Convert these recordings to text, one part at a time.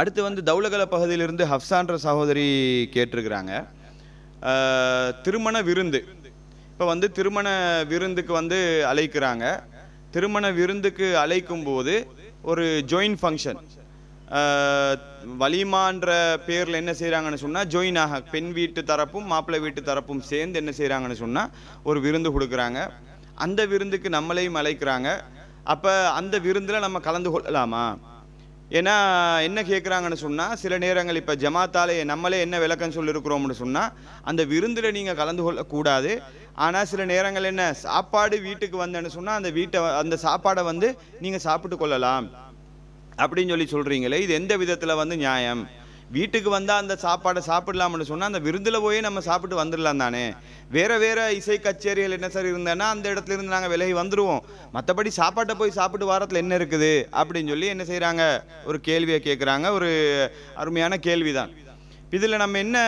அடுத்து வந்து தௌலகல பகுதியிலிருந்து ஹப்சான்ற சகோதரி கேட்டிருக்கிறாங்க. திருமண விருந்து. இப்போ வந்து திருமண விருந்துக்கு வந்து அழைக்கிறாங்க. திருமண விருந்துக்கு அழைக்கும் போது ஒரு ஜாயின் ஃபங்க்ஷன் வலிமான்ற பேரில் என்ன செய்கிறாங்கன்னு சொன்னால் ஜாயின் ஆக பெண் வீட்டு தரப்பும் மாப்பிள்ளை வீட்டு தரப்பும் சேர்ந்து என்ன செய்கிறாங்கன்னு சொன்னால் ஒரு விருந்து கொடுக்குறாங்க. அந்த விருந்துக்கு நம்மளையும் அழைக்கிறாங்க. அப்போ அந்த விருந்தில் நம்ம கலந்து கொள்ளலாமா? ஏன்னா என்ன கேட்குறாங்கன்னு சொன்னால் சில நேரங்கள் இப்போ ஜமாத்தாலே நம்மளே என்ன விளக்கம் சொல்லியிருக்கிறோம்னு சொன்னால் அந்த விருந்தில் நீங்கள் கலந்து கொள்ளக்கூடாது ஆனால் சில நேரங்கள் என்ன சாப்பாடு வீட்டுக்கு வந்தேன்னு சொன்னால் அந்த வீட்டை அந்த சாப்பாடை வந்து நீங்கள் சாப்பிட்டு கொள்ளலாம். அப்படின்னு சொல்லி சொல்கிறீங்களே இது எந்த விதத்தில் வந்து நியாயம்? வீட்டுக்கு வந்தால் அந்த சாப்பாடை சாப்பிடலாம்னு சொன்னால் அந்த விருந்தில் போய் நம்ம சாப்பிட்டு வந்துடலாம் தானே. வேறு வேறு இசை கச்சேரிகள் என்ன சார் இருந்தேன்னா அந்த இடத்துல இருந்து நாங்கள் விலகி வந்துடுவோம் மற்றபடி சாப்பாட்டை போய் சாப்பிட்டு வாரத்தில் என்ன இருக்குது அப்படின்னு சொல்லி என்ன செய்கிறாங்க ஒரு கேள்வியை கேட்குறாங்க ஒரு அருமையான கேள்விதான். இதில் நம்ம என்ன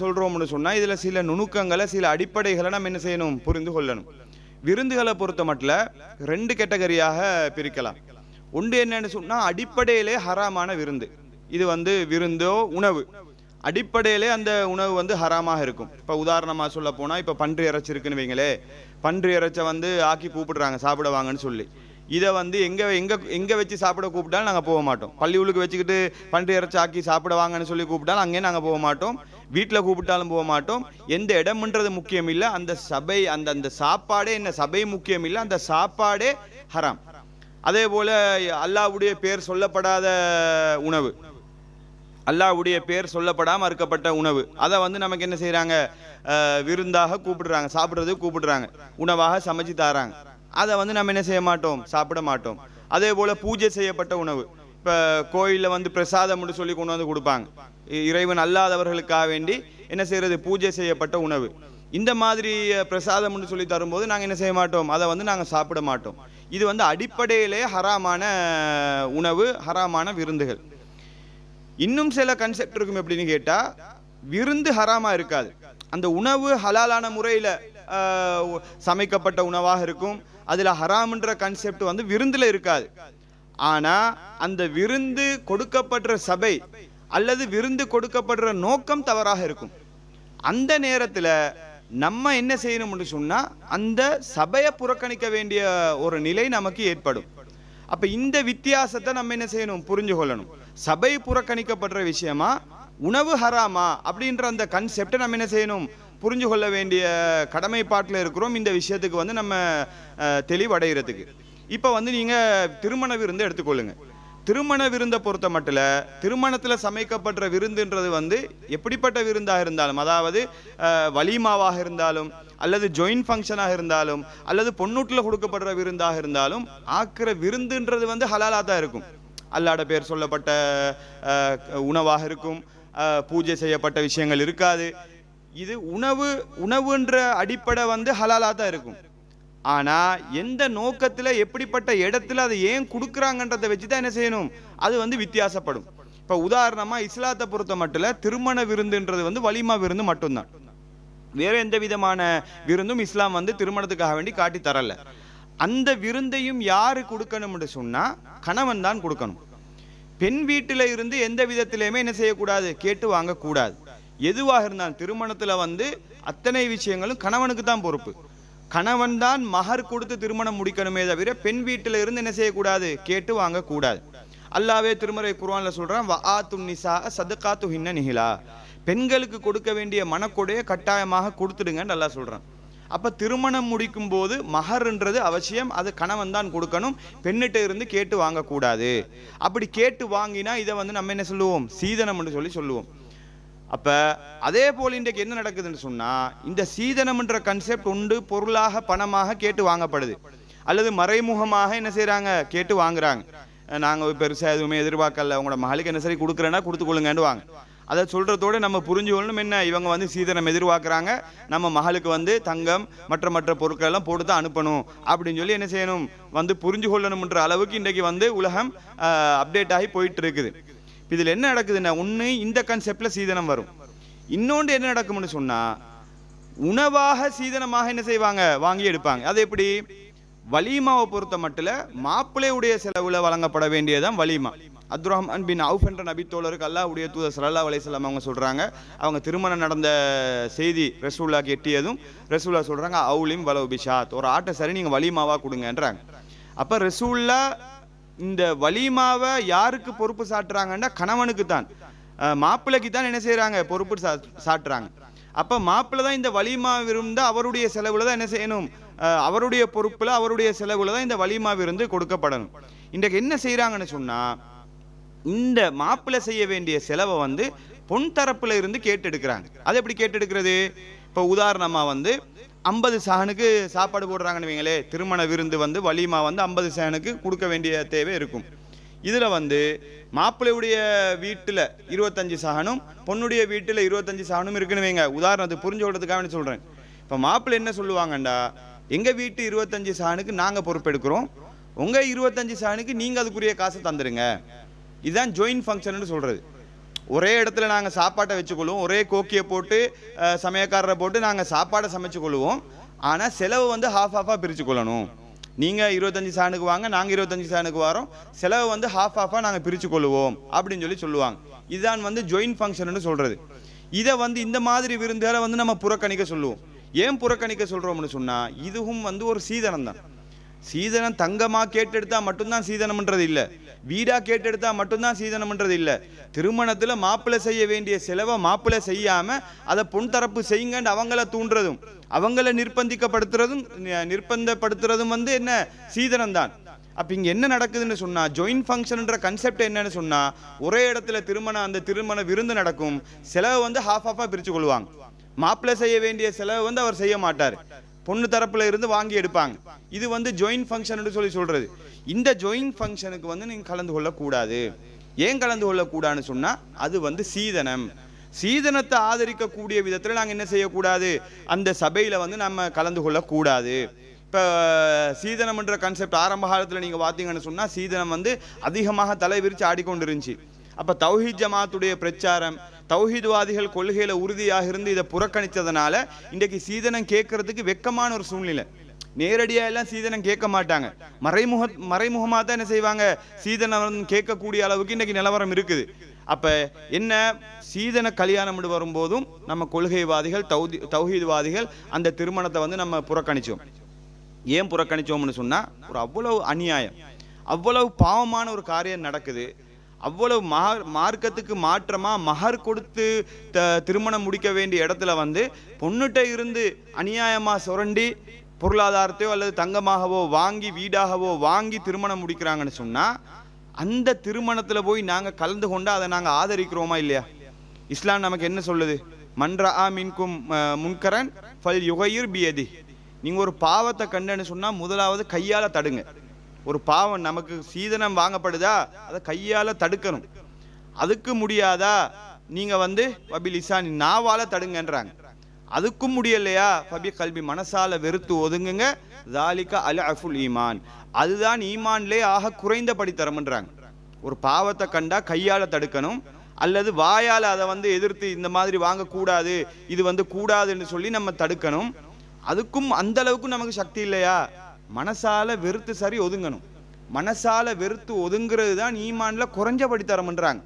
சொல்கிறோம்னு சொன்னால் இதில் சில நுணுக்கங்களை சில அடிப்படைகளை நம்ம என்ன செய்யணும்? புரிந்து கொள்ளணும். விருந்துகளை பொறுத்த மட்டும் ரெண்டு கேட்டகரியாக பிரிக்கலாம். ஒன்று என்னன்னு சொன்னால் அடிப்படையிலே ஹராமான விருந்து. இது வந்து விருந்தோ உணவு. அடிப்படையிலே அந்த உணவு வந்து ஹராமாக இருக்கும். இப்போ உதாரணமாக சொல்ல போனால் இப்போ பன்றி இறைச்சி இருக்குன்னு வைங்களே பன்றி இறைச்சை வந்து ஆக்கி கூப்பிடுறாங்க சாப்பிட வாங்கன்னு சொல்லி. இதை வந்து எங்கே எங்கே எங்கே வச்சு சாப்பிட கூப்பிட்டாலும் நாங்கள் போக மாட்டோம். பள்ளி வச்சுக்கிட்டு பன்றி இறைச்சி ஆக்கி சாப்பிட வாங்கன்னு சொல்லி கூப்பிட்டாலும் அங்கேயும் நாங்கள் போக மாட்டோம். வீட்டில் கூப்பிட்டாலும் போக மாட்டோம். எந்த இடம்ன்றது முக்கியம் இல்லை. அந்த சபை அந்த அந்த சாப்பாடே என்ன? சபை முக்கியம் இல்லை. அந்த சாப்பாடே ஹராம். அதே போல் அல்லாஹ்வுடைய பேர் சொல்லப்படாத உணவு. அல்லாஹ்வுடைய பேர் சொல்லப்படாமல் அறுக்கப்பட்ட உணவு. அதை வந்து நமக்கு என்ன செய்கிறாங்க விருந்தாக கூப்பிடுறாங்க. சாப்பிட்றது கூப்பிடுறாங்க. உணவாக சமைச்சு தராங்க. அதை வந்து நம்ம என்ன செய்ய மாட்டோம்? சாப்பிட மாட்டோம். அதே போல் பூஜை செய்யப்பட்ட உணவு. இப்போ கோயிலில் வந்து பிரசாதம்னு சொல்லி கொண்டு வந்து கொடுப்பாங்க. இ- இறைவன் அல்லாதவர்களுக்காக வேண்டி என்ன செய்கிறது பூஜை செய்யப்பட்ட உணவு. இந்த மாதிரி பிரசாதம் பிரசாதம்னு சொல்லி தரும்போது நாங்கள் என்ன செய்ய மாட்டோம்? அதை வந்து நாங்கள் சாப்பிட மாட்டோம். இது வந்து அடிப்படையிலே ஹராமான உணவு ஹராமான விருந்துகள். இன்னும் சில கன்செப்ட் இருக்கும் எப்படின்னு கேட்டால் விருந்து ஹராமா இருக்காது. அந்த உணவு ஹலாலான முறையில் சமைக்கப்பட்ட உணவாக இருக்கும். அதில் ஹராம்ன்ற கன்செப்ட் வந்து விருந்தில் இருக்காது. ஆனால் அந்த விருந்து கொடுக்கப்படுற சபை அல்லது விருந்து கொடுக்கப்படுற நோக்கம் தவறாக இருக்கும். அந்த நேரத்தில் நம்ம என்ன செய்யணும்னு சொன்னால் அந்த சபையை புறக்கணிக்க வேண்டிய ஒரு நிலை நமக்கு ஏற்படும். அப்ப இந்த வித்தியாசத்தை நம்ம என்ன செய்யணும்? புரிஞ்சு கொள்ளணும் சபை புறக்கணிக்கப்படுற விஷயமா? உணவு ஹராமா? அப்படின்ற அந்த கன்செப்டை நம்ம என்ன செய்யணும்? புரிஞ்சு கொள்ள வேண்டிய கடமைப்பாட்டில் இருக்கிறோம். இந்த விஷயத்துக்கு வந்து நம்ம தெளிவடைகிறதுக்கு இப்போ வந்து நீங்கள் திருமண விருந்து எடுத்துக்கொள்ளுங்க. திருமண விருந்தை பொறுத்த மட்டும் திருமணத்தில் சமைக்கப்படுற விருந்துன்றது வந்து எப்படிப்பட்ட விருந்தாக இருந்தாலும் அதாவது வலிமாவாக இருந்தாலும் அல்லது ஜாயின் ஃபங்க்ஷனாக இருந்தாலும் அல்லது பொன்னூட்டில் கொடுக்கப்படுற விருந்தாக இருந்தாலும் ஆக்கிற விருந்துன்றது வந்து ஹலாலாக தான் இருக்கும். அல்லாட பேர் சொல்லப்பட்ட உணவாக இருக்கும். பூஜை செய்யப்பட்ட விஷயங்கள் இருக்காது. இது உணவு உணவுன்ற அடிப்படை வந்து ஹலாலாக தான் இருக்கும். ஆனால் எந்த நோக்கத்தில் எப்படிப்பட்ட இடத்துல அதை ஏன் கொடுக்குறாங்கன்றதை வச்சு தான் என்ன செய்யணும்? அது வந்து வித்தியாசப்படும். இப்போ உதாரணமாக இஸ்லாத்தை பொறுத்த மட்டும் திருமண விருந்துன்றது வந்து வலிமா விருந்து மட்டும்தான். வேறு எந்த விதமான விருந்தும் இஸ்லாம் வந்து திருமணத்துக்காக வேண்டி காட்டி தரல. அந்த விருந்தையும் யாரு கொடுக்கணும்னு சொன்னால் கணவன் தான் கொடுக்கணும். பெண் வீட்டில் இருந்து எந்த விதத்திலையுமே என்ன செய்யக்கூடாது? கேட்டு வாங்கக்கூடாது. எதுவாக இருந்தாலும் திருமணத்தில் வந்து அத்தனை விஷயங்களும் கணவனுக்கு தான் பொறுப்பு. கணவன் தான் மகர் கொடுத்து திருமணம் முடிக்கணுமே தவிர பெண் வீட்டில் இருந்து என்ன செய்யக்கூடாது? கேட்டு வாங்கக்கூடாது. அல்லாவே திருமறை குர்வானில் சொல்கிறான் வ ஆத்துன் துன்னிசா சதுக்காத்து ஹின்ன நிகிலா பெண்களுக்கு கொடுக்க வேண்டிய மனக்கொடையை கட்டாயமாக கொடுத்துடுங்கன்னு நல்லா சொல்கிறான் அப்போ திருமணம் முடிக்கும் போது மகர்ன்றது அவசியம் அது கணவன் தான் கொடுக்கணும் பெண்ணிட்ட இருந்து கேட்டு வாங்கக்கூடாது. அப்படி கேட்டு வாங்கினா இதை வந்து நம்ம என்ன சொல்லுவோம்? சீதனம்னு சொல்லி சொல்லுவோம். அப்போ அதே போல் இன்றைக்கு என்ன நடக்குதுன்னு சொன்னால் இந்த சீதனம்ன்ற கன்செப்ட் உண்டு பொருளாக பணமாக கேட்டு வாங்கப்படுது. அல்லது மறைமுகமாக என்ன செய்கிறாங்க கேட்டு வாங்குறாங்க. நாங்கள் பெருசாக எதுவுமே எதிர்பார்க்கல. உங்களோட மகளுக்கு என்ன சரி கொடுக்குறேன்னா கொடுத்து கொள்ளுங்கன்னு வாங்க. அதை சொல்கிறதோடு நம்ம புரிஞ்சு கொள்ளணும் என்ன? இவங்க வந்து சீதனம் எதிர்பார்க்குறாங்க. நம்ம மகளுக்கு வந்து தங்கம் மற்ற மற்ற பொருட்கள் எல்லாம் போட்டு தான் அனுப்பணும் அப்படின்னு சொல்லி என்ன செய்யணும்? வந்து புரிஞ்சு கொள்ளணும்ன்ற அளவுக்கு இன்றைக்கு வந்து உலகம் அப்டேட் ஆகி போயிட்டு இருக்குது. இதில் என்ன நடக்குதுன்னா ஒன்று இந்த கன்செப்டில் சீதனம் வரும். இன்னொன்று என்ன நடக்கும்னு சொன்னால் உணவாக சீதனமாக என்ன செய்வாங்க? வாங்கி எடுப்பாங்க. அது எப்படி? வலிமாவை பொறுத்த மட்டும் மாப்பிள்ளையுடைய செலவில் வழங்கப்பட வேண்டியதுதான் வலிமா. அப்துல் அன்பின் பின் அவுஃப் என்ற நபித்தோழருக்கு அல்லாவுடைய தூதர் ஸல்லல்லாஹு அலைஹி அவங்க சொல்கிறாங்க அவங்க திருமணம் நடந்த செய்தி ரசூல்லாக்கு எட்டியதும் ரசூல்லா சொல்கிறாங்க அவுலிம் வலவு பிஷாத். ஒரு ஆட்டை சரி நீங்கள் வலிமாவாக கொடுங்கன்றாங்க. அப்போ ரசூல்லா இந்த வலிமாவை யாருக்கு பொறுப்பு சாட்டுறாங்கன்னா கணவனுக்கு தான் மாப்பிள்ளைக்கு தான் என்ன செய்கிறாங்க பொறுப்பு சா சாட்டுறாங்க. அப்போ மாப்பிள்ளை தான் இந்த வலிமா விருந்து அவருடைய செலவில் தான் என்ன செய்யணும்? அவருடைய பொறுப்பில் அவருடைய செலவில் தான் இந்த வலிமா விருந்து கொடுக்கப்படணும். இன்றைக்கு என்ன செய்கிறாங்கன்னு சொன்னால் இந்த மாப்பிள்ளை செய்ய வேண்டிய செலவை வந்து பொன் தரப்புல இருந்து கேட்டெடுக்கிறாங்க. அது எப்படி கேட்டெடுக்கிறது? இப்போ உதாரணமாக வந்து ஐம்பது சகனுக்கு சாப்பாடு போடுறாங்கன்னு வைங்களே திருமண விருந்து வந்து வலிமா வந்து ஐம்பது சகனுக்கு கொடுக்க வேண்டிய தேவை இருக்கும். இதில் வந்து மாப்பிள்ளையுடைய வீட்டில் இருபத்தஞ்சு சகனும் பொண்ணுடைய வீட்டில் இருபத்தஞ்சு சகனும் இருக்குன்னு வைங்க. உதாரணத்துக்கு புரிஞ்சு விடுறதுக்காக சொல்கிறேன் இப்போ மாப்பிள்ளை என்ன சொல்லுவாங்கண்டா எங்கள் வீட்டு இருபத்தஞ்சு சகனுக்கு நாங்கள் பொறுப்பெடுக்கிறோம். உங்கள் இருபத்தஞ்சு சகனுக்கு நீங்கள் அதுக்குரிய காசை தந்துடுங்க இதுதான் ஜாயின் ஃபங்க்ஷன் சொல்கிறது ஒரே இடத்துல நாங்கள் சாப்பாட்டை வச்சுக்கொள்வோம். ஒரே கோக்கியை போட்டு சமயக்காரரை சமையக்காரரை போட்டு நாங்கள் சாப்பாடை சமைச்சு கொள்வோம். ஆனால் செலவு வந்து ஹாஃப் ஹாஃபாக பிரித்து கொள்ளணும் நீங்கள் இருபத்தஞ்சி சாணுக்கு வாங்க நாங்கள் இருபத்தஞ்சி சாணுக்கு வரோம். செலவு வந்து ஹாஃப் ஹாஃபாக நாங்கள் பிரித்து கொள்வோம் அப்படின்னு சொல்லி சொல்லுவாங்க. இதுதான் வந்து ஜாயின் ஃபங்க்ஷன்னு சொல்கிறது இதை வந்து இந்த மாதிரி விருந்துகளை வந்து நம்ம புறக்கணிக்க சொல்லுவோம். ஏன் புறக்கணிக்க சொல்கிறோம்னு சொன்னால் இதுவும் வந்து ஒரு சீதனம் தான். சீதனம் தங்கமாக கேட்டெடுத்தா மட்டும்தான் சீதனம்ன்றது இல்லை. வீடாக கேட்டெடுத்தா மட்டும்தான் சீதனம்ன்றது இல்லை. திருமணத்தில் மாப்பிள்ளை செய்ய வேண்டிய செலவை மாப்பிள்ளை செய்யாமல் அதை பொன் தரப்பு செய்யுங்கன்னு அவங்கள தூண்டுறதும் அவங்கள நிர்பந்திக்கப்படுத்துறதும் நிர்பந்தப்படுத்துறதும் வந்து என்ன? சீதனம் தான் அப்போ இங்கே என்ன நடக்குதுன்னு சொன்னால் ஜாயின்ட் ஃபங்க்ஷன்ன்ற கன்செப்ட் என்னன்னு சொன்னால் ஒரே இடத்துல திருமணம் அந்த திருமண விருந்து நடக்கும். செலவை வந்து ஹாஃப் ஹாஃபாக பிரித்து கொள்வாங்க மாப்பிள்ளை செய்ய வேண்டிய செலவை வந்து அவர் செய்ய மாட்டார். பொண்ணு தரப்பில் இருந்து வாங்கி எடுப்பாங்க. இது வந்து ஜாயின் ஃபங்க்ஷன் சொல்லி சொல்கிறது இந்த ஜாயின் ஃபங்க்ஷனுக்கு வந்து நீங்கள் கலந்து கொள்ளக்கூடாது. ஏன் கலந்து கொள்ளக்கூடாதுன்னு சொன்னால் அது வந்து சீதனம். சீதனத்தை ஆதரிக்கக்கூடிய விதத்தில் நாங்கள் என்ன செய்யக்கூடாது? அந்த சபையில் வந்து நம்ம கலந்து கொள்ளக்கூடாது. இப்போ சீதனம்ன்ற கான்செப்ட் ஆரம்ப காலத்தில் நீங்கள் பார்த்தீங்கன்னு சொன்னால் சீதனம் வந்து அதிகமாக தலை விரித்து ஆடிக்கொண்டு இருந்துச்சு அப்போ தௌஹீத் ஜமாத்துடைய பிரச்சாரம் தௌஹீதுவாதிகள் கொள்கையில் உறுதியாக இருந்து இதை புறக்கணித்ததுனால இன்றைக்கு சீதனம் கேட்கறதுக்கு வெக்கமான ஒரு சூழ்நிலை. நேரடியாக எல்லாம் சீதனம் கேட்க மாட்டாங்க. மறைமுக மறைமுகமாக தான் என்ன செய்வாங்க? சீதனம் கேட்கக்கூடிய அளவுக்கு இன்றைக்கி நிலவரம் இருக்குது. அப்போ என்ன? சீதன கல்யாணம் வரும்போதும் நம்ம கொள்கைவாதிகள் தௌதி தௌஹீத்வாதிகள் அந்த திருமணத்தை வந்து நம்ம புறக்கணித்தோம் ஏன் புறக்கணித்தோம்னு சொன்னால் ஒரு அவ்வளவு அநியாயம். அவ்வளவு பாவமான ஒரு காரியம் நடக்குது. அவ்வளவு மார்க்கத்துக்கு மாற்றமாக மகர் கொடுத்து த திருமணம் முடிக்க வேண்டிய இடத்துல வந்து பொண்ணுகிட்ட இருந்து அநியாயமாக சுரண்டி பொருளாதாரத்தையோ அல்லது தங்கமாகவோ வாங்கி வீடாகவோ வாங்கி திருமணம் முடிக்கிறாங்கன்னு சொன்னால் அந்த திருமணத்தில் போய் நாங்கள் கலந்து கொண்டு அதை நாங்கள் ஆதரிக்கிறோமா இல்லையா? இஸ்லாம் நமக்கு என்ன சொல்லுது? மன்றா மின்கும் முன்கரன் ஃபல் யுகையிர் பியதி. நீங்கள் ஒரு பாவத்தை கண்டுன்னு சொன்னால் முதலாவது கையால் தடுங்க. ஒரு பாவம் நமக்கு சீதனம் வாங்கப்படுதா? அதை கையால தடுக்கணும். அதுக்கு முடியாதா? நீங்க வந்து பபி லிசானி நாவால தடுங்கன்றாங்க. அதுக்கும் முடியலையா? பபி கல்வி மனசால வெறுத்து ஒதுங்குங்க. தாலிகா அல் அஃபுல் ஈமான். அதுதான் ஈமான்லே ஆக குறைந்த படித்தரம்ன்றாங்க ஒரு பாவத்தை கண்டா கையால் தடுக்கணும். அல்லது வாயால் அதை வந்து எதிர்த்து இந்த மாதிரி வாங்கக்கூடாது இது வந்து கூடாதுன்னு சொல்லி நம்ம தடுக்கணும். அதுக்கும் அந்த அளவுக்கு நமக்கு சக்தி இல்லையா? மனசால வெறுத்து சரி ஒதுங்கணும். மனசால வெறுத்து ஒதுங்கிறது தான் ஈமான்ல குறைஞ்ச படித்தரம்ன்றாங்க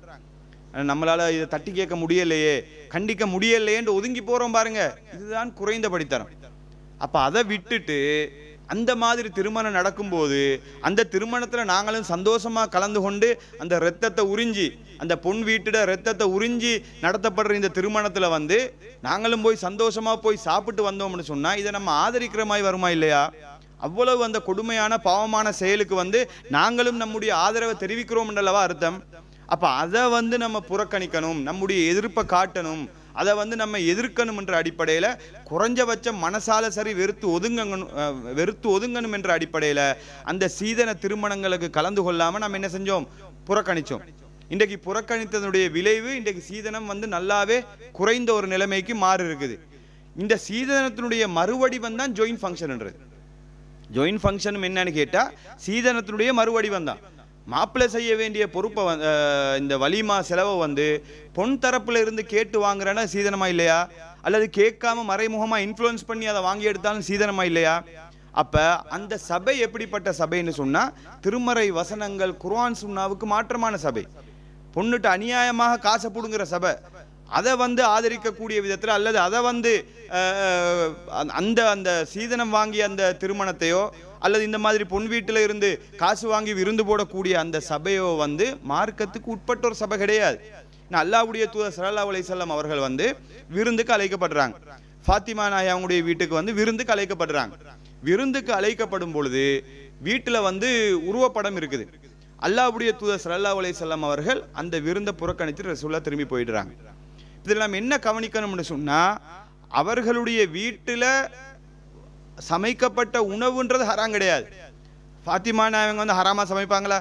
நம்மளால இதை தட்டி கேட்க முடியலையே கண்டிக்க முடியலையேன்னு ஒதுங்கி போறோம் பாருங்க. இதுதான் குறைந்த படித்தரம் அப்ப அதை விட்டுட்டு அந்த மாதிரி திருமணம் நடக்கும்போது அந்த திருமணத்தில் நாங்களும் சந்தோஷமா கலந்து கொண்டு அந்த இரத்தத்தை உறிஞ்சி அந்த பொன் வீட்டிட இரத்தத்தை உறிஞ்சி நடத்தப்படுற இந்த திருமணத்தில் வந்து நாங்களும் போய் சந்தோஷமா போய் சாப்பிட்டு வந்தோம்னு சொன்னால் இதை நம்ம ஆதரிக்கிற மாதிரி வருமா இல்லையா? அவ்வளவு அந்த கொடுமையான பாவமான செயலுக்கு வந்து நாங்களும் நம்முடைய ஆதரவை தெரிவிக்கிறோம் அல்லவா அர்த்தம்? அப்போ அதை வந்து நம்ம புறக்கணிக்கணும் நம்முடைய எதிர்ப்பை காட்டணும் அதை வந்து நம்ம எதிர்க்கணும் என்ற அடிப்படையில் குறைஞ்சபட்சம் மனசால சரி வெறுத்து ஒதுங்கணும் வெறுத்து ஒதுங்கணும் என்ற அடிப்படையில் அந்த சீதன திருமணங்களுக்கு கலந்து கொள்ளாமல் நம்ம என்ன செஞ்சோம்? புறக்கணித்தோம் இன்றைக்கு புறக்கணித்ததனுடைய விளைவு இன்றைக்கு சீதனம் வந்து நல்லாவே குறைந்த ஒரு நிலைமைக்கு மாறி இருக்குது இந்த சீதனத்தினுடைய மறுவடிவம் தான் ஜாயின் ஃபங்க்ஷன்ன்றது ஜாயின் ஃபங்க்ஷனும் என்னன்னு கேட்டால் சீதனத்தினுடைய மறுவடிவம் தான். மாப்பிள்ளை செய்ய வேண்டிய பொறுப்பை வந்து இந்த வலிமா செலவை வந்து பொன் தரப்புல இருந்து கேட்டு வாங்குறேன்னா சீதனமா இல்லையா? அல்லது கேட்காம மறைமுகமா இன்ஃப்ளூயன்ஸ் பண்ணி அதை வாங்கி எடுத்தாலும் சீதனமா இல்லையா? அப்போ அந்த சபை எப்படிப்பட்ட சபைன்னு சொன்னால் திருமறை வசனங்கள் குர்ஆன் சுன்னாவுக்கு மாற்றமான சபை. பொண்ணுட்டு அநியாயமாக காசை பிடுங்குற சபை. அதை வந்து ஆதரிக்கக்கூடிய விதத்தில் அல்லது அதை வந்து அந்த- அந்த அந்த சீதனம் வாங்கிய அந்த திருமணத்தையோ அல்லது இந்த மாதிரி பொன் வீட்டில் இருந்து காசு வாங்கி விருந்து போடக்கூடிய அந்த சபையோ வந்து மார்க்கத்துக்கு உட்பட்ட ஒரு சபை கிடையாது. அல்லாவுடைய தூதர் ஸல்லல்லாஹு அலைஹி அவர்கள் வந்து விருந்துக்கு அழைக்கப்படுறாங்க. ஃபாத்திமா நாய் அவங்களுடைய வீட்டுக்கு வந்து விருந்துக்கு அழைக்கப்படுறாங்க. விருந்துக்கு அழைக்கப்படும் பொழுது வீட்டில் வந்து உருவப்படம் இருக்குது. அல்லாவுடைய தூதர் ஸல்லல்லாஹு அலைஹி அவர்கள் அந்த விருந்தை புறக்கணித்து ரசூல்லா திரும்பி போயிடுறாங்க. இதில் நம்ம என்ன கவனிக்கணும்னு சொன்னால் அவர்களுடைய வீட்டில் சமைக்கப்பட்ட உணவுன்றது ஹராம் கிடையாது. ஃபாத்திமான அவங்க வந்து ஹராமாக சமைப்பாங்களா?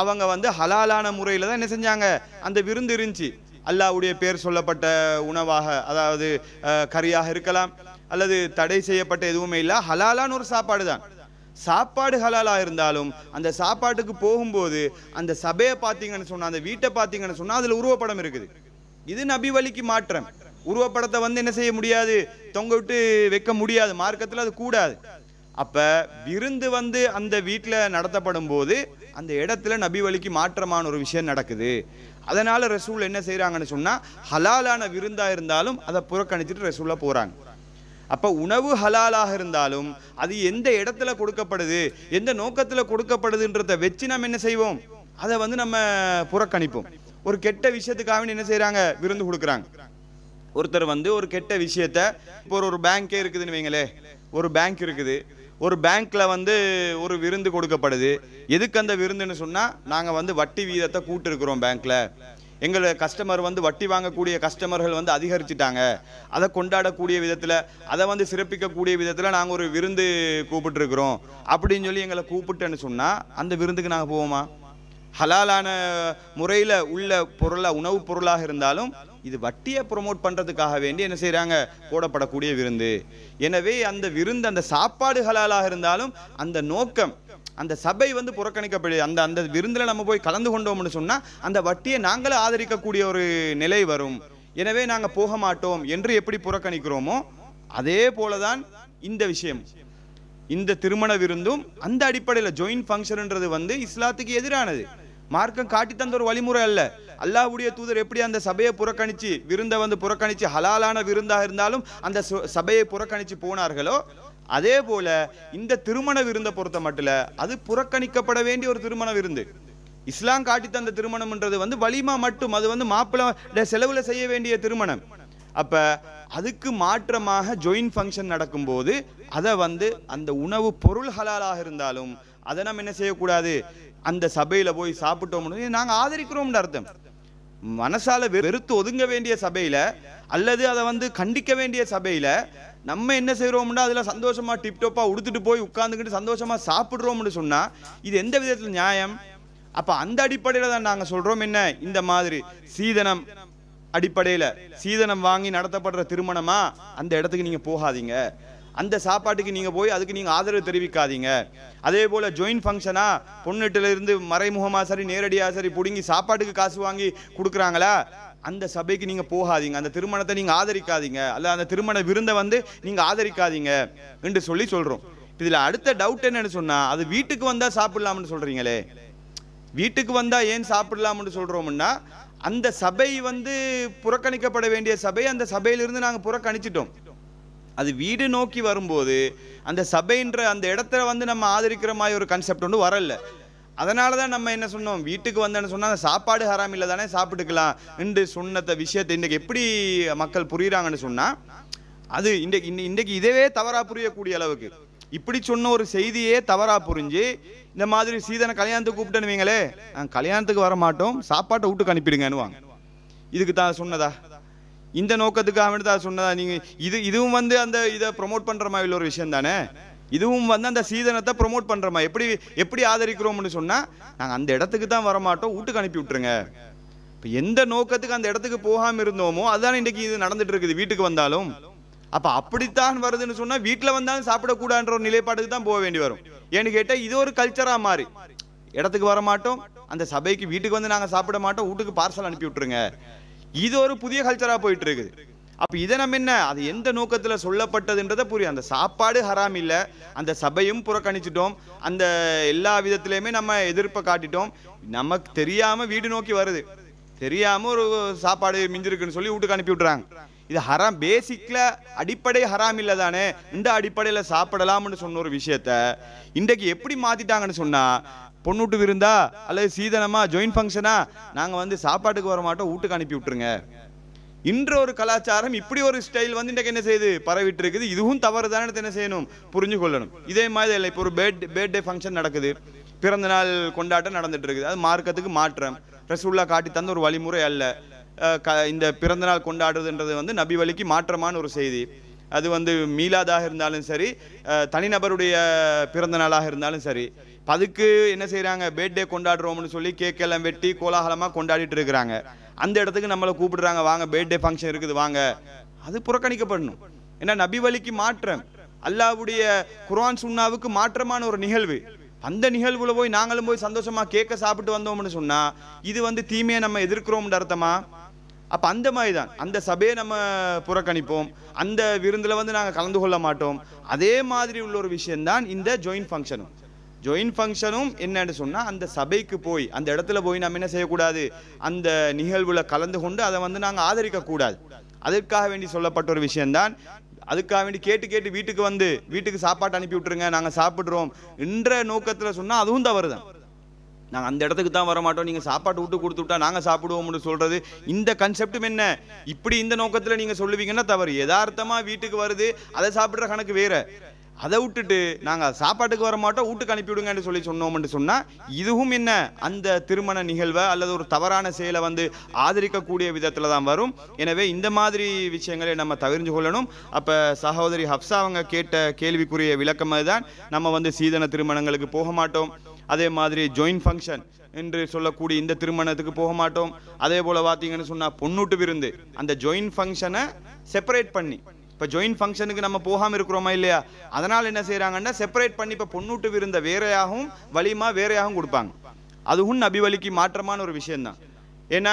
அவங்க வந்து ஹலாலான முறையில் தான் என்ன செஞ்சாங்க? அந்த விருந்து இருந்துச்சு. அல்லாஹ்வுடைய பேர் சொல்லப்பட்ட உணவாக அதாவது கறியாக இருக்கலாம் அல்லது தடை செய்யப்பட்ட எதுவுமே இல்லை ஹலாலான ஒரு சாப்பாடு தான். சாப்பாடு ஹலாலாக இருந்தாலும் அந்த சாப்பாட்டுக்கு போகும்போது அந்த சபையை பார்த்தீங்கன்னு சொன்னால் அந்த வீட்டை பார்த்தீங்கன்னு சொன்னால் அதில் உருவப்படம் இருக்குது. இது நபி வழிக்கு மாற்றம். உருவப்படத்தை வந்து என்ன செய்ய முடியாது? தொங்க விட்டு வைக்க முடியாது. மார்க்கத்தில் அது கூடாது. அப்போ விருந்து வந்து அந்த வீட்டில் நடத்தப்படும் போது அந்த இடத்துல நபி வழிக்கு மாற்றமான ஒரு விஷயம் நடக்குது. அதனால் ரசூல் என்ன செய்கிறாங்கன்னு சொன்னால் ஹலாலான விருந்தாக இருந்தாலும் அதை புறக்கணிச்சிட்டு ரசூலாக போகிறாங்க அப்போ உணவு ஹலாலாக இருந்தாலும் அது எந்த இடத்துல கொடுக்கப்படுது? எந்த நோக்கத்தில் கொடுக்கப்படுதுன்றத வச்சு நம்ம என்ன செய்வோம்? அதை வந்து நம்ம புறக்கணிப்போம். ஒரு கெட்ட விஷயத்துக்காக என்ன செய்கிறாங்க விருந்து கொடுக்குறாங்க. ஒருத்தர் வந்து ஒரு கெட்ட விஷயத்த இப்போ ஒரு ஒரு பேங்க்கே இருக்குதுன்னு வைங்களே ஒரு பேங்க் இருக்குது. ஒரு பேங்க்கில் வந்து ஒரு விருந்து கொடுக்கப்படுது. எதுக்கு அந்த விருந்துன்னு சொன்னால் நாங்கள் வந்து வட்டி வீதத்தை கூட்டிருக்கிறோம் பேங்க்கில் எங்களை கஸ்டமர் வந்து வட்டி வாங்கக்கூடிய கஸ்டமர்கள் வந்து அதிகரிச்சிட்டாங்க. அதை கொண்டாடக்கூடிய விதத்தில் அதை வந்து சிறப்பிக்கக்கூடிய விதத்தில் நாங்கள் ஒரு விருந்து கூப்பிட்டுருக்குறோம். அப்படின்னு சொல்லி எங்களை கூப்பிட்டேன்னு சொன்னால் அந்த விருந்துக்கு நாங்கள் போவோமா? ஹலாலான முறையில் உள்ள பொருளாக உணவுப் பொருளாக இருந்தாலும் இது வட்டியை ப்ரொமோட் பண்ணுறதுக்காக வேண்டி என்ன செய்கிறாங்க போடப்படக்கூடிய விருந்து. எனவே அந்த விருந்து அந்த சாப்பாடு ஹலாலாக இருந்தாலும் அந்த நோக்கம் அந்த சபை வந்து புறக்கணிக்கப்படுது அந்த அந்த விருந்தில் நம்ம போய் கலந்து கொண்டோம்னு சொன்னால் அந்த வட்டியை நாங்களும் ஆதரிக்கக்கூடிய ஒரு நிலை வரும். எனவே நாங்கள் போக மாட்டோம் என்று எப்படி புறக்கணிக்கிறோமோ அதே போல தான் இந்த விஷயம். இந்த திருமண விருந்தும் அந்த அடிப்படையில் ஜாயின்ட் ஃபங்க்ஷன்ன்றது வந்து இஸ்லாத்துக்கு எதிரானது. மார்க்கம் காட்டி தந்த ஒரு வழிமுறை அல்ல. அல்லாஹ்வுடைய தூதர் எப்படி அந்த சபையை புறக்கணிச்சு விருந்தை வந்து புறக்கணிச்சு ஹலாலான விருந்தாக இருந்தாலும் அந்த சு- சபையை புறக்கணிச்சு போனார்களோ? அதே போல இந்த திருமண விருந்தை பொறுத்த மட்டும் அது புறக்கணிக்கப்பட வேண்டிய ஒரு திருமண விருந்து. இஸ்லாம் காட்டி தந்த திருமணம்ன்றது வந்து வலிமா மட்டும். அது வந்து மாப்பிள்ளை செலவில் செய்ய வேண்டிய திருமணம். அப்ப அதுக்கு மாற்றமாக ஜொயின் ஃபங்க்ஷன் நடக்கும்போது அதை வந்து அந்த உணவு பொருள் ஹலாலாக இருந்தாலும் அதை நம்ம என்ன செய்யக்கூடாது? அந்த சபையில் போய் சாப்பிட்டோம்னு நாங்கள் ஆதரிக்கிறோம்னு அர்த்தம். மனசால வெறுத்து ஒதுங்க வேண்டிய சபையில் அல்லது அதை வந்து கண்டிக்க வேண்டிய சபையில் நம்ம என்ன செய்கிறோம்னா அதில் சந்தோஷமாக டிப்டோப்பாக உடுத்துட்டு போய் உட்காந்துக்கிட்டு சந்தோஷமாக சாப்பிட்றோம்னு சொன்னால் இது எந்த விதத்தில் நியாயம்? அப்போ அந்த அடிப்படையில் தான் நாங்கள் சொல்கிறோம் என்ன? இந்த மாதிரி சீதனம் அடிப்படையில் சீதனம் வாங்கி நடத்தப்படுற திருமணமா? அந்த இடத்துக்கு நீங்கள் போகாதீங்க. அந்த சாப்பாட்டுக்கு நீங்கள் போய் அதுக்கு நீங்கள் ஆதரவு தெரிவிக்காதீங்க. அதே போல் ஜாயின் ஃபங்க்ஷனாக பொண்ணுட்டிலிருந்து இருந்து சரி நேரடியாக சரி பிடுங்கி சாப்பாட்டுக்கு காசு வாங்கி கொடுக்குறாங்களா? அந்த சபைக்கு நீங்கள் போகாதீங்க. அந்த திருமணத்தை நீங்கள் ஆதரிக்காதீங்க. அல்ல அந்த திருமண விருந்தை வந்து நீங்கள் ஆதரிக்காதீங்க என்று சொல்லி சொல்கிறோம் இதில் அடுத்த டவுட் என்னன்னு சொன்னால் அது வீட்டுக்கு வந்தால் சாப்பிடலாம்னு சொல்கிறீங்களே வீட்டுக்கு வந்தால் ஏன் சாப்பிடலாம்னு சொல்கிறோம்னா அந்த சபை வந்து புறக்கணிக்கப்பட வேண்டிய சபை அந்த சபையிலிருந்து நாங்கள் புறக்கணிச்சிட்டோம். அது வீடு நோக்கி வரும்போது அந்த சபைன்ற அந்த இடத்துல வந்து நம்ம ஆதரிக்கிற மாதிரி ஒரு கான்செப்ட் ஒன்று வரல. அதனால தான் நம்ம என்ன சொன்னோம்? வீட்டுக்கு வந்தேன்னு சொன்னால் அந்த சாப்பாடு ஹராம் இல்லை தானே சாப்பிட்டுக்கலாம். என்று சொன்னத விஷயத்தை இன்றைக்கு எப்படி மக்கள் புரியுறாங்கன்னு சொன்னால் அது இன்றைக்கு இன்றைக்கு இதவே தவறாக புரியக்கூடிய அளவுக்கு. இப்படி சொன்ன ஒரு செய்தியே தவறாக புரிஞ்சு இந்த மாதிரி சீதனை கல்யாணத்துக்கு கூப்பிட்டேன்னு வைங்களே நாங்கள் கல்யாணத்துக்கு வர மாட்டோம் சாப்பாட்டை வீட்டுக்கு அனுப்பிடுங்கன்னுவாங்க. இதுக்கு தான் சொன்னதா? இந்த நோக்கத்துக்காக வேண்டி தான் சொன்னதா? நீங்க இது இதுவும் வந்து அந்த இதை ப்ரொமோட் பண்ணுற மாதிரி ஒரு விஷயம் தானே? இதுவும் வந்து அந்த சீதனத்தை ப்ரொமோட் பண்ற மாதிரி. எப்படி எப்படி ஆதரிக்கிறோம்னு சொன்னா நாங்க அந்த இடத்துக்கு தான் வர மாட்டோம் வீட்டுக்கு அனுப்பி விட்டுருங்க. இப்போ எந்த நோக்கத்துக்கு அந்த இடத்துக்கு போகாம இருந்தோமோ அதுதான் இன்னைக்கு இது நடந்துட்டு இருக்குது வீட்டுக்கு வந்தாலும். அப்போ அப்படித்தான் வருதுன்னு சொன்னா வீட்டில் வந்தாலும் சாப்பிடக்கூடாதுன்ற ஒரு நிலைப்பாட்டுக்கு தான் போக வேண்டி வரும். ஏன்னு கேட்டால் இது ஒரு கல்ச்சரா மாறி. இடத்துக்கு வர மாட்டோம் அந்த சபைக்கு வீட்டுக்கு வந்து நாங்க சாப்பிட மாட்டோம் வீட்டுக்கு பார்சல் அனுப்பி விட்டுருங்க. இது ஒரு புதிய கல்ச்சராக போயிட்டு இருக்குது அப்போ இதை நம்ம என்ன அது எந்த நோக்கத்தில் சொல்லப்பட்டதுன்றதை புரியும். அந்த சாப்பாடு ஹராம் இல்லை. அந்த சபையும் புறக்கணிச்சிட்டோம். அந்த எல்லா விதத்திலையுமே நம்ம எதிர்ப்பை காட்டிட்டோம். நமக்கு தெரியாமல் வீடு நோக்கி வருது. தெரியாமல் ஒரு சாப்பாடு மிஞ்சிருக்குன்னு சொல்லி வீட்டுக்கு அனுப்பி விட்றாங்க இது ஹராம் பேசிக்ல அடிப்படை ஹராம் இல்லை தானே. இந்த அடிப்படையில் சாப்பிடலாம்னு சொன்ன ஒரு விஷயத்த இன்றைக்கு எப்படி மாற்றிட்டாங்கன்னு சொன்னால் பொண்ணுட்டு விருந்தா அல்லது சீதனமா ஜாயின் ஃபங்க்ஷனா நாங்கள் வந்து சாப்பாட்டுக்கு வர மாட்டோம் வீட்டுக்கு அனுப்பி விட்டுருங்க. இன்ற ஒரு கலாச்சாரம் இப்படி ஒரு ஸ்டைல் வந்து இன்றைக்கு என்ன செய்யுது? பரவிட்டு இருக்குது இதுவும் தவறு தானே என்ன செய்யணும்? புரிஞ்சு கொள்ளணும். இதே மாதிரி இல்லை. இப்போ ஒரு பேர்ட் பேர்த்டே ஃபங்க்ஷன் நடக்குது. பிறந்த நாள் கொண்டாட்டம் நடந்துட்டு இருக்குது அது மார்க்கத்துக்கு மாற்றம். ரசூல்லா காட்டி தந்த ஒரு வழிமுறை அல்ல. க இந்த பிறந்த நாள் கொண்டாடுறதுன்றது வந்து நபி வழிக்கு மாற்றமான ஒரு செய்தி. அது வந்து மீலாதாக இருந்தாலும் சரி தனிநபருடைய பிறந்த நாளாக இருந்தாலும் சரி அதுக்கு என்ன செய்கிறாங்க பேர்த்டே கொண்டாடுறோம்னு சொல்லி கேக் எல்லாம் வெட்டி கோலாகலமாக கொண்டாடிட்டு இருக்கிறாங்க. அந்த இடத்துக்கு நம்மளை கூப்பிடுறாங்க வாங்க பேர்த்டே ஃபங்க்ஷன் இருக்குது வாங்க. அது புறக்கணிக்கப்படணும். ஏன்னா நபி வழிக்கு மாற்றம் அல்லாவுடைய குரான் சுண்ணாவுக்கு மாற்றமான ஒரு நிகழ்வு. அந்த நிகழ்வுல போய் நாங்களும் போய் சந்தோஷமா கேக்க சாப்பிட்டு வந்தோம்னு சொன்னா இது வந்து தீமையை நம்ம எதிர்க்கிறோம்னு அர்த்தமா? அப்ப அந்த மாதிரி தான் அந்த சபையை நம்ம புறக்கணிப்போம். அந்த விருந்துல வந்து நாங்கள் கலந்து கொள்ள மாட்டோம். அதே மாதிரி உள்ள ஒரு விஷயம்தான் இந்த ஜாயின் ஃபங்க்ஷனும் ஜாயின் ஃபங்க்ஷனும் என்னன்னு சொன்னால் அந்த சபைக்கு போய் அந்த இடத்துல போய் நம்ம என்ன செய்யக்கூடாது? அந்த நிகழ்வுல கலந்து கொண்டு அதை வந்து நாங்க ஆதரிக்கக்கூடாது. அதற்காக வேண்டி சொல்லப்பட்ட ஒரு விஷயம்தான். அதுக்காக வேண்டி கேட்டு கேட்டு வீட்டுக்கு வந்து வீட்டுக்கு சாப்பாட்டு அனுப்பி விட்டுருங்க நாங்க சாப்பிடுறோம் என்ற நோக்கத்துல சொன்னா அதுவும் தவறு தான். நாங்கள் அந்த இடத்துக்கு தான் வர மாட்டோம். நீங்கள் சாப்பாடு விட்டு கொடுத்து விட்டா நாங்கள் சாப்பிடுவோம்னு சொல்றது. இந்த கன்செப்டும் என்ன? இப்படி இந்த நோக்கத்தில் நீங்கள் சொல்லுவீங்கன்னா தவறு. யதார்த்தமாக வீட்டுக்கு வருது அதை சாப்பிட்ற கணக்கு வேற. அதை விட்டுட்டு நாங்கள் சாப்பாட்டுக்கு வர மாட்டோம் வீட்டுக்கு அனுப்பிவிடுங்கன்னு சொல்லி சொன்னோம்னு சொன்னால் இதுவும் என்ன? அந்த திருமண நிகழ்வை அல்லது ஒரு தவறான செயலை வந்து ஆதரிக்கக்கூடிய விதத்தில் தான் வரும். எனவே இந்த மாதிரி விஷயங்களை நம்ம தவிர்த்து கொள்ளணும். அப்போ சகோதரி ஹப்சா அவங்க கேட்ட கேள்விக்குரிய விளக்கம் அதுதான். நம்ம வந்து சீதன திருமணங்களுக்கு போக மாட்டோம். அதே மாதிரி ஜாயின் ஃபங்க்ஷன் என்று சொல்லக்கூடிய இந்த திருமணத்துக்கு போக மாட்டோம். அதே போல் பார்த்தீங்கன்னு சொன்னால் பொண்ணூட்டு விருந்து அந்த ஜாயின் ஃபங்க்ஷனை செப்பரேட் பண்ணி இப்போ ஜாயின் ஃபங்க்ஷனுக்கு நம்ம போகாமல் இருக்கிறோமா இல்லையா? அதனால் என்ன செய்கிறாங்கன்னா செப்பரேட் பண்ணி இப்போ பொண்ணூட்டு விருந்த வேறையாகவும் வலிமா வேறையாகவும் கொடுப்பாங்க. அதுவும் நபிவலிக்கு மாற்றமான ஒரு விஷயந்தான் ஏன்னா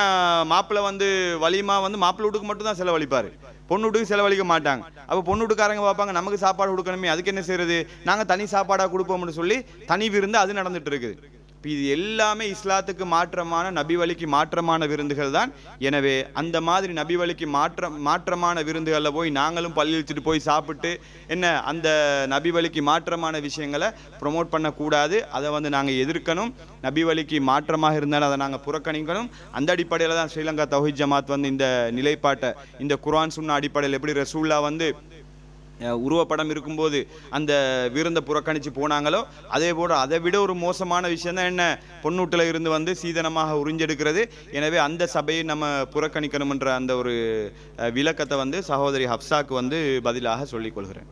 மாப்பிள்ளை வந்து வலிமா வந்து மாப்பிள்ளை வீட்டுக்கு மட்டும் தான் செலவழிப்பார். பொண்ணு வீட்டுக்கு செலவழிக்க மாட்டாங்க. அப்போ பொண்ணு வீட்டுக்காரங்க பார்ப்பாங்க நமக்கு சாப்பாடு கொடுக்கணுமே அதுக்கு என்ன செய்யறது நாங்கள் தனி சாப்பாடாக கொடுப்போம்னு சொல்லி தனி விருந்து அது நடந்துட்டு இருக்குது. இப்போ இது எல்லாமே இஸ்லாத்துக்கு மாற்றமான நபி வழிக்கு மாற்றமான விருந்துகள் தான். எனவே அந்த மாதிரி நபி வழிக்கு மாற்றம் மாற்றமான விருந்துகளில் போய் நாங்களும் பள்ளி போய் சாப்பிட்டு என்ன அந்த நபி வழிக்கு மாற்றமான விஷயங்களை ப்ரொமோட் பண்ணக்கூடாது. அதை வந்து நாங்கள் எதிர்க்கணும். நபி வழிக்கு மாற்றமாக இருந்தாலும் அதை நாங்கள் புறக்கணிக்கணும். அந்த அடிப்படையில் தான் ஸ்ரீலங்கா தௌஹித் ஜமாத் வந்து இந்த நிலைப்பாட்டை இந்த குரான் சுண்ணா அடிப்படையில் எப்படி ரசூல்லா வந்து உருவப்படம் இருக்கும்போது அந்த விருந்தை புறக்கணித்து போனாங்களோ அதே போல் அதை விட ஒரு மோசமான விஷயம் தான் என்ன? பொன்னூட்டில் இருந்து வந்து சீதனமாக உறிஞ்செடுக்கிறது. எனவே அந்த சபையை நம்ம புறக்கணிக்கணும்ன்ற அந்த ஒரு விளக்கத்தை வந்து சகோதரி ஹப்சாக்கு வந்து பதிலாக சொல்லிக் கொள்கிறேன்.